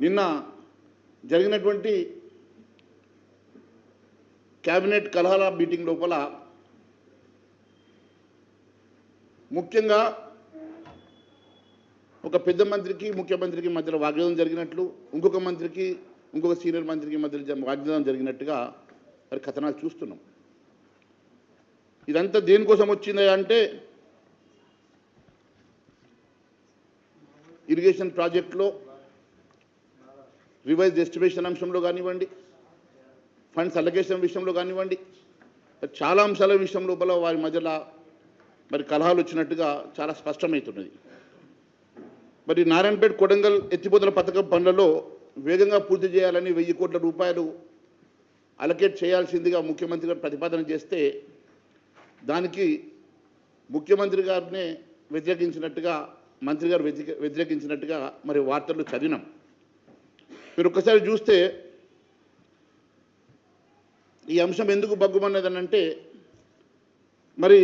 నిన్న జరిగినటువంటి cabinet కలహాల meeting లోపల ముఖ్యంగా ఒక పెద్ద మంత్రికి ముఖ్యమంత్రికి మధ్యలో వాగ్వాదం జరిగినట్లు ఇంకొక మంత్రికి ఇంకొక సీనియర్ మంత్రికి మధ్యలో వాగ్దానం వాగ్వాదం జరిగినట్టుగా మరి కథనాలు చూస్తున్నాం. ఇదంతా దేనికోసం వచ్చింది అంటే ఇరిగేషన్ ప్రాజెక్టులో రివైజ్ ఎస్టిమేషన్ అంశంలో కానివ్వండి ఫండ్స్ అలొకేషన్ విషయంలో కానివ్వండి చాలా అంశాల విషయం లోపల వారి మధ్యలో మరి కలహాలు వచ్చినట్టుగా చాలా స్పష్టమవుతున్నది. మరి నారాయణపేట కొడంగల్ ఎత్తిపోతల పథకం పనులలో వేగంగా పూర్తి చేయాలని వెయ్యి కోట్ల రూపాయలు అలకేట్ చేయాల్సిందిగా ముఖ్యమంత్రి గారు ప్రతిపాదన చేస్తే దానికి ముఖ్యమంత్రి గారినే వ్యతిరేకించినట్టుగా మంత్రి గారు వ్యతిరేకించినట్టుగా మరి వార్తలు చదివినాం. మీరు ఒక్కసారి చూస్తే ఈ అంశం ఎందుకు బగ్గుమన్నదని అంటే మరి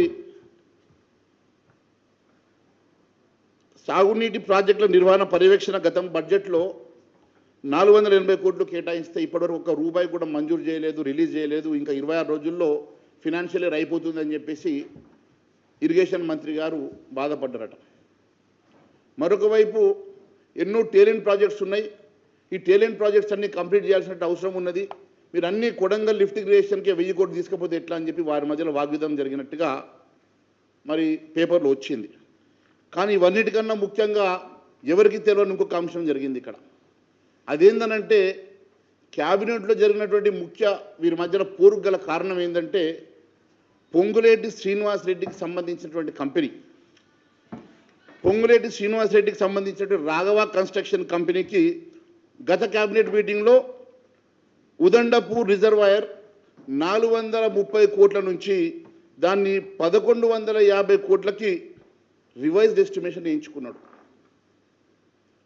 సాగునీటి ప్రాజెక్టుల నిర్వహణ పర్యవేక్షణ గతం బడ్జెట్లో నాలుగు వందల ఎనభై కోట్లు కేటాయిస్తే ఇప్పటివరకు ఒక రూపాయి కూడా మంజూరు చేయలేదు రిలీజ్ చేయలేదు. ఇంకా ఇరవై ఆరు రోజుల్లో ఫినాన్షియల్ ఇయర్ అయిపోతుందని చెప్పేసి ఇరిగేషన్ మంత్రి గారు బాధపడ్డారట. మరొక వైపు ఎన్నో టేలిన్ ప్రాజెక్ట్స్ ఉన్నాయి. ఈ టేలెంట్ ప్రాజెక్ట్స్ అన్ని కంప్లీట్ చేయాల్సిన అవసరం ఉన్నది. మీరు అన్ని కొడంగల్ లిఫ్ట్ క్రియేషన్కే వెయ్యి కోట్లు తీసుకపోతే ఎట్లా అని చెప్పి వారి మధ్యలో వాగ్విధం జరిగినట్టుగా మరి పేపర్లో వచ్చింది. కానీ ఇవన్నిటికన్నా ముఖ్యంగా ఎవరికి తెలియని ఇంకొక అంశం జరిగింది ఇక్కడ. అదేందనంటే క్యాబినెట్లో జరిగినటువంటి ముఖ్య వీరి మధ్యన పోరుకు గల కారణం ఏంటంటే పొంగులేటి శ్రీనివాస్ రెడ్డికి సంబంధించినటువంటి కంపెనీ. పొంగులేటి శ్రీనివాస్ రెడ్డికి సంబంధించినటువంటి రాఘవ కన్స్ట్రక్షన్ కంపెనీకి గత క్యాబినెట్ మీటింగ్లో ఉదండపూర్ రిజర్వాయర్ నాలుగు వందల ముప్పై కోట్ల నుంచి దాన్ని పదకొండు వందల యాభై కోట్లకి రివైజ్డ్ ఎస్టిమేషన్ వేయించుకున్నాడు.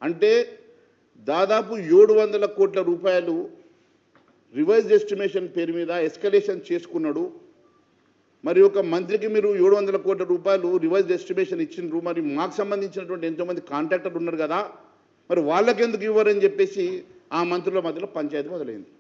అంటే దాదాపు ఏడు వందల కోట్ల రూపాయలు రివైజ్డ్ ఎస్టిమేషన్ పేరు మీద ఎస్కలేషన్ చేసుకున్నాడు. మరి ఒక మంత్రికి మీరు ఏడు వందల కోట్ల రూపాయలు రివైజ్డ్ ఎస్టిమేషన్ ఇచ్చిండ్రు మరి మాకు సంబంధించినటువంటి ఎంతోమంది కాంట్రాక్టర్లు ఉన్నారు కదా మరి వాళ్ళకెందుకు ఇవ్వరని చెప్పేసి ఆ మంత్రుల మధ్యలో పంచాయతీ మొదలైంది.